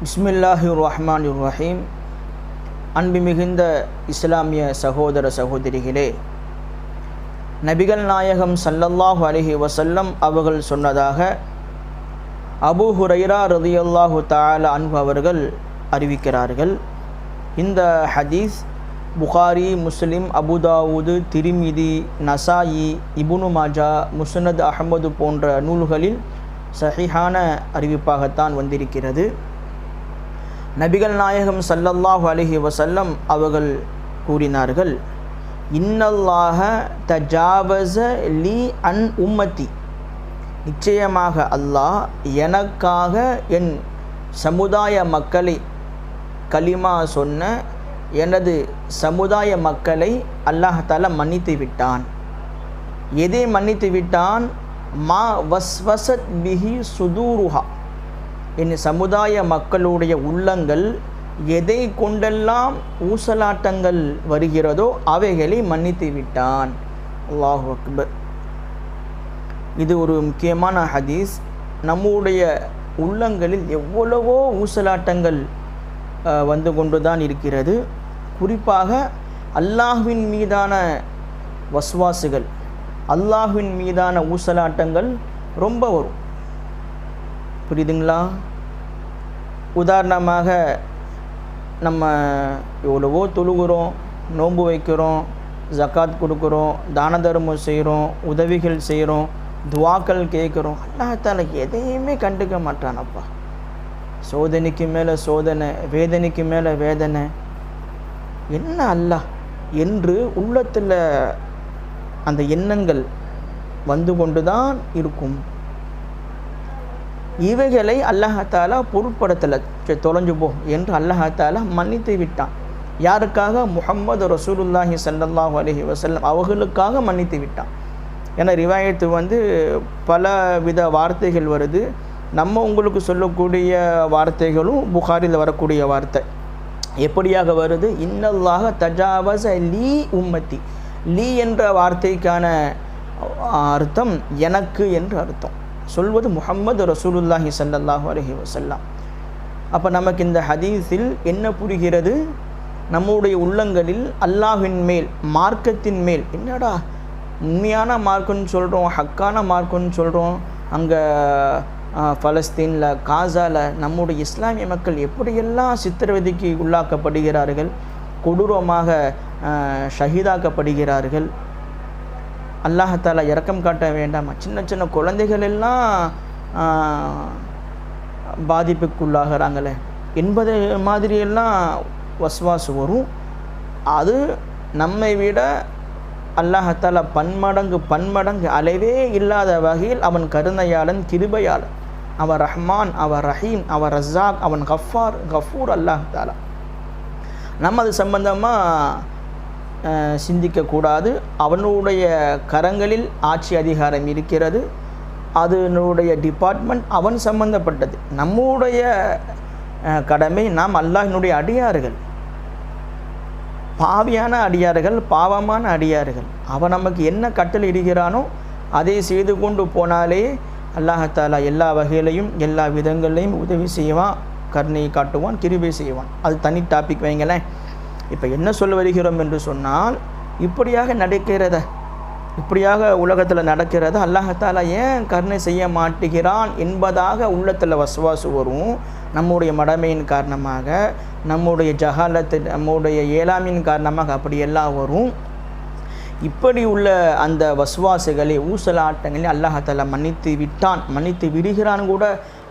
பிஸ்மில்லாஹி ரஹ்மான் ரஹீம் அன்பு மிகுந்த இஸ்லாமிய சகோதர சகோதரிகளே நபிகள் நாயகம் சல்லல்லாஹு அலஹி வசல்லம் அவர்கள் சொன்னதாக அபு ஹுரைரா ரதியல்லாஹு தால அன்பு அவர்கள் அறிவிக்கிறார்கள். இந்த ஹதீஸ் புகாரி முஸ்லிம் அபுதாவுது திரிமிதி நசாயி இபுனு மாஜா முசனத் அஹமது போன்ற நூல்களில் சஹிஹான அறிவிப்பாகத்தான் வந்திருக்கிறது. நபிகள் நாயகம் சல்லல்லாஹு அலஹி வசல்லம் அவர்கள் கூறினார்கள் இன்னல்லாஹ தஜாவச லி அன் உம்மத்தி. நிச்சயமாக அல்லாஹ் எனக்காக என் சமுதாய மக்களை கலிமா சொன்ன எனது சமுதாய மக்களை அல்லாஹால மன்னித்து விட்டான். எதை மன்னித்து விட்டான்? மா வஸ்வசத் பிஹி சுதூருஹா. என் சமுதாய மக்களுடைய உள்ளங்கள் எதை கொண்டெல்லாம் ஊசலாட்டங்கள் வருகிறதோ அவைகளை மன்னித்து விட்டான் அல்லாஹு அக்பர். இது ஒரு முக்கியமான ஹதீஸ். நம்முடைய உள்ளங்களில் எவ்வளவோ ஊசலாட்டங்கள் வந்து கொண்டு தான் இருக்கிறது. குறிப்பாக அல்லாஹுவின் மீதான வஸ்வாசுகள் அல்லாஹுவின் மீதான ஊசலாட்டங்கள் ரொம்ப வரும். புரியுதுங்களா? உதாரணமாக நம்ம எவ்வளவோ தொழுகிறோம் நோன்பு வைக்கிறோம் ஜக்காத் கொடுக்குறோம் தான தர்மம் செய்கிறோம் உதவிகள் செய்கிறோம் துவாக்கள் கேட்குறோம். அல்லாத்தால எதையுமே கண்டுக்க மாட்டானப்பா. சோதனைக்கு மேலே சோதனை வேதனைக்கு மேலே வேதனை. என்ன அல்லா என்று உள்ளத்தில் அந்த எண்ணங்கள் வந்து கொண்டு தான் இருக்கும். இவைகளை அல்லாஹாலா பொருட்படுத்தலை. தொலைஞ்சு போ என்று அல்லாஹாலா மன்னித்து விட்டான். யாருக்காக? முகம்மது ரசூலுல்லாஹி சல்லாஹூ அலஹி வசல்லம் அவர்களுக்காக மன்னித்து விட்டான். ஏன்னா ரிவாயத்து வந்து பல வித வார்த்தைகள் வருது. நம்ம உங்களுக்கு சொல்லக்கூடிய வார்த்தைகளும் புகாரில் வரக்கூடிய வார்த்தை. எப்படியாக வருது? இன்னல்லாக தஜாவச லீ உம்மத்தி. லீ என்ற வார்த்தைக்கான அர்த்தம் எனக்கு என்று அர்த்தம். சொல்வது முகம்மது ரசூலுல்லாஹி சல்லாஹூ அலஹி வசல்லாம் அப்போ நமக்கு இந்த ஹதீஸில் என்ன புரிகிறது? நம்முடைய உள்ளங்களில் அல்லாஹின் மேல் மார்க்கத்தின் மேல் என்னடா உண்மையான மார்க்குன்னு சொல்கிறோம் ஹக்கான மார்க்குன்னு சொல்கிறோம் அங்கே பலஸ்தீனில் காசாவில் நம்முடைய இஸ்லாமிய மக்கள் எப்படியெல்லாம் சித்திரவதைக்கு உள்ளாக்கப்படுகிறார்கள் கொடூரமாக ஷஹீதாக்கப்படுகிறார்கள் அல்லாஹால இறக்கம் காட்ட வேண்டாமா? சின்ன சின்ன குழந்தைகள் எல்லாம் பாதிப்புக்குள்ளாகிறாங்களே. என்பது மாதிரியெல்லாம் வஸ்வாசு வரும். அது நம்மை விட அல்லாஹால பன்மடங்கு பன்மடங்கு அளவே இல்லாத வகையில் அவன் கருணையாளன் கிருபையாளன். அவன் ரஹ்மான் அவன் ரஹீம் அவன் ரஸாக் அவன் கஃபார் கஃபூர் அல்லாஹாலா. நம்ம அது சம்பந்தமாக சிந்திக்கக்கூடாது. அவனுடைய கரங்களில் ஆட்சி அதிகாரம் இருக்கிறது. அதனுடைய டிபார்ட்மெண்ட் அவன் சம்பந்தப்பட்டது. நம்முடைய கடமை நாம் அல்லாஹினுடைய அடியார்கள். பாவியான அடியார்கள் பாவமான அடியார்கள். அவன் நமக்கு என்ன கட்டளை இடுகிறானோ அதை செய்து கொண்டு போனாலே அல்லாஹாலா எல்லா வகையிலையும் எல்லா விதங்களையும் உதவி செய்வான் கருணையை காட்டுவான் கிருபை செய்வான். அது தனி டாபிக் வைங்களேன். இப்போ என்ன சொல்ல வருகிறோம் என்று சொன்னால் இப்படியாக நடக்கிறத இப்படியாக உலகத்தில் நடக்கிறத அல்லாஹாலா ஏன் கருணை செய்ய மாட்டுகிறான் என்பதாக உள்ளத்தில் வசுவாசு வரும். நம்முடைய மடமையின் காரணமாக நம்முடைய ஜகாலத்து நம்முடைய ஏழாமையின் காரணமாக அப்படியெல்லாம் வரும். இப்படி உள்ள அந்த வசுவாசுகளை ஊசலாட்டங்களை அல்லாஹாலா மன்னித்து விட்டான் மன்னித்து விடுகிறான் கூட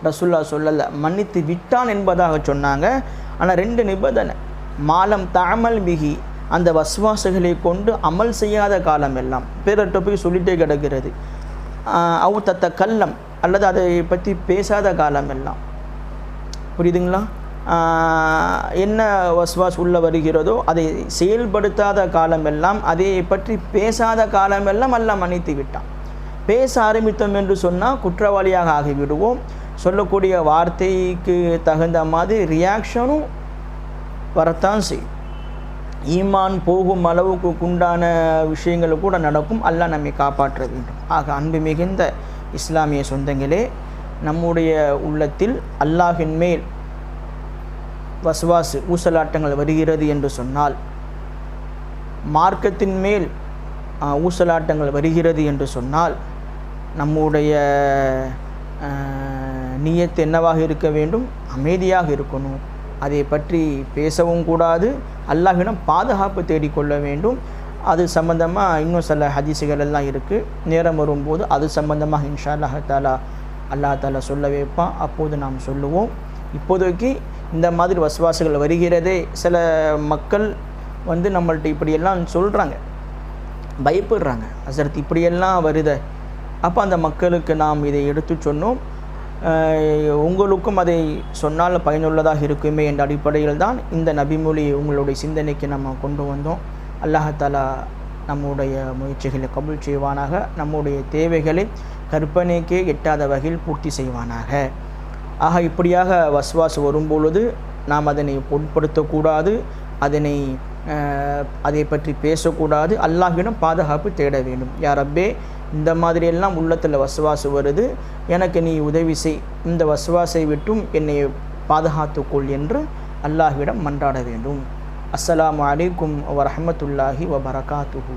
ரசுல்லா சொல்லலை மன்னித்து விட்டான் என்பதாக சொன்னாங்க. ஆனால் ரெண்டு நிபந்தனை. மாலம் தாமல் மிகி அந்த வசுவாசுகளை கொண்டு அமல் செய்யாத காலம் எல்லாம் பேரட்ட போய் சொல்லிட்டே கிடக்கிறது. அவு தத்த கல்லம் அல்லது அதை பற்றி பேசாத காலம் எல்லாம் புரியுதுங்களா என்ன வஸ்வாஸ் உள்ள வருகிறதோ அதை செயல்படுத்தாத காலமெல்லாம் அதை பற்றி பேசாத காலமெல்லாம் எல்லாம் மன்னித்து விட்டான். பேச ஆரம்பித்தோம் என்று சொன்னால் குற்றவாளியாக ஆகிவிடுவோம். சொல்லக்கூடிய வார்த்தைக்கு தகுந்த மாதிரி ரியாக்ஷனும் வரத்தான் செய்யும் ஈமான் போகும் அளவுக்கு உண்டான விஷயங்கள் கூட நடக்கும். அல்லாஹ் நம்மை காப்பாற்ற வேண்டும் ஆக அன்பு மிகுந்த இஸ்லாமிய சொந்தங்களே நம்முடைய உள்ளத்தில் அல்லாஹின் மேல் வசுவாசு ஊசலாட்டங்கள் வருகிறது என்று சொன்னால் மார்க்கத்தின் மேல் ஊசலாட்டங்கள் வருகிறது என்று சொன்னால் நம்முடைய நீயத்து நியத்து என்னவாக இருக்க வேண்டும்? அமைதியாக இருக்கணும். அதை பற்றி பேசவும் கூடாது. அல்லாஹிடம் பாதுகாப்பு தேடிக்கொள்ள வேண்டும். அது சம்பந்தமாக இன்னும் சில ஹதீஸுகள் எல்லாம் இருக்குது நேரம் வரும்போது அது சம்பந்தமாக இன்ஷா அல்லாஹ் தாலா அல்லா தாலா சொல்ல வைப்பான். அப்போது நாம் சொல்லுவோம். இப்போதைக்கு இந்த மாதிரி வசுவாசுகள் வருகிறதே சில மக்கள் வந்து நம்மள்ட்ட இப்படியெல்லாம் சொல்கிறாங்க பயப்படுறாங்க. அசரத் இப்படியெல்லாம் வருத. அப்போ அந்த மக்களுக்கு நாம் இதை எடுத்து சொன்னோம். உங்களுக்கும் அதை சொன்னால் பயனுள்ளதாக இருக்குமே என்ற அடிப்படையில் தான் இந்த நபிமொழி உங்களுடைய சிந்தனைக்கு நம்ம கொண்டு வந்தோம். அல்லாஹாலா நம்முடைய முயற்சிகளை கபுல் செய்வானாக. நம்முடைய தேவைகளை கற்பனைக்கே எட்டாத வகையில் பூர்த்தி செய்வானாக. ஆக இப்படியாக வஸ்வாஸ் வரும்பொழுது நாம் அதனை பொருட்படுத்தக்கூடாது அதனை அதை பற்றி பேசக்கூடாது. அல்லாஹ்விடம் பாதுகாப்பு தேட வேண்டும். யார் இந்த மாதிரியெல்லாம் உள்ளத்தில் வசுவாசு வருது. எனக்கு நீ உதவி செய். இந்த வசுவாசை விட்டும் என்னை பாதுகாத்துக்கொள் என்று அல்லாஹ்விடம் மன்றாட வேண்டும். அஸ்ஸலாமு அலைக்கும் வரஹ்மத்துல்லாஹி வபரகாத்துஹு